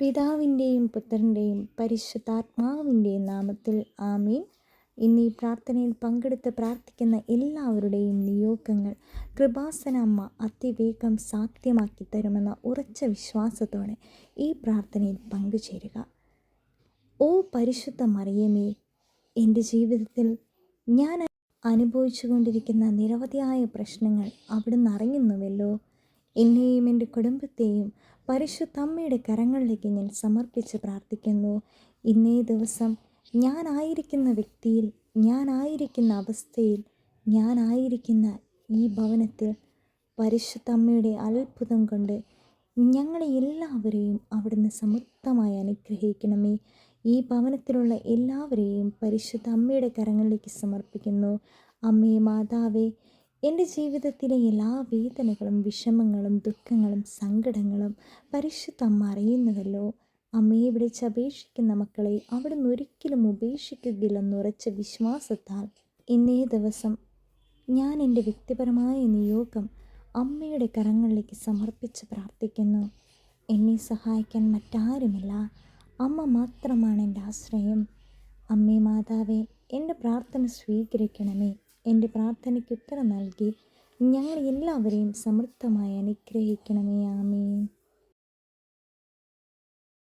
പിതാവിന്റെയും പുത്രന്റെയും പരിശുദ്ധാത്മാവിന്റെയും നാമത്തിൽ ആമീൻ. ഇന്ന് ഈ പ്രാർത്ഥനയിൽ പങ്കെടുത്ത് പ്രാർത്ഥിക്കുന്ന എല്ലാവരുടെയും നിയോഗങ്ങൾ കൃപാസനമ്മ അതിവേഗം സാധ്യമാക്കി തരുമെന്ന ഉറച്ച വിശ്വാസത്തോടെ ഈ പ്രാർത്ഥനയിൽ പങ്കുചേരുക. ഓ പരിശുദ്ധ മറിയമേ എന്റെ ജീവിതത്തിൽ ഞാൻ അനുഭവിച്ചു കൊണ്ടിരിക്കുന്ന നിരവധിയായ പ്രശ്നങ്ങൾ അവിടുന്ന് അറിയുന്നുവല്ലോ. എന്നെയും എന്റെ കുടുംബത്തെയും പരിശുദ്ധ അമ്മയുടെ കരങ്ങളിലേക്ക് ഞാൻ സമർപ്പിച്ച് പ്രാർത്ഥിക്കുന്നു. ഇന്നേ ദിവസം ഞാനായിരിക്കുന്ന വ്യക്തിയിൽ ഞാനായിരിക്കുന്ന അവസ്ഥയിൽ ഞാനായിരിക്കുന്ന ഈ ഭവനത്തിൽ പരിശുദ്ധ അമ്മയുടെ അത്ഭുതം കൊണ്ട് ഞങ്ങളെ എല്ലാവരെയും അവിടുന്ന് സമൃദ്ധമായി അനുഗ്രഹിക്കണമേ. ഈ ഭവനത്തിലുള്ള എല്ലാവരെയും പരിശുദ്ധ അമ്മയുടെ കരങ്ങളിലേക്ക് സമർപ്പിക്കുന്നു. അമ്മേ മാതാവേ എന്റെ ജീവിതത്തിലെ എല്ലാ വേദനകളും വിഷമങ്ങളും ദുഃഖങ്ങളും സങ്കടങ്ങളും പരിശുദ്ധ അമ്മ അറിയുന്നുവല്ലോ. അമ്മയെ വിളിച്ച് അപേക്ഷിക്കുന്ന മക്കളെ അവിടുന്ന് ഒരിക്കലും ഉപേക്ഷിക്കുകയില്ലെന്നുറച്ച വിശ്വാസത്താൽ ഇന്നേ ദിവസം ഞാൻ എന്റെ വ്യക്തിപരമായ നിയോഗം അമ്മയുടെ കരങ്ങളിലേക്ക് സമർപ്പിച്ച് പ്രാർത്ഥിക്കുന്നു. എന്നെ സഹായിക്കാൻ മറ്റാരുമില്ല. അമ്മ മാത്രമാണ് എന്റെ ആശ്രയം. അമ്മേ മാതാവേ എന്റെ പ്രാർത്ഥന സ്വീകരിക്കണമേ. എന്റെ പ്രാർത്ഥനയ്ക്ക് ഉത്തരം നൽകി. ഞങ്ങൾ എല്ലാവരെയും സമൃദ്ധമായി അനുഗ്രഹിക്കണമേ. ആമേ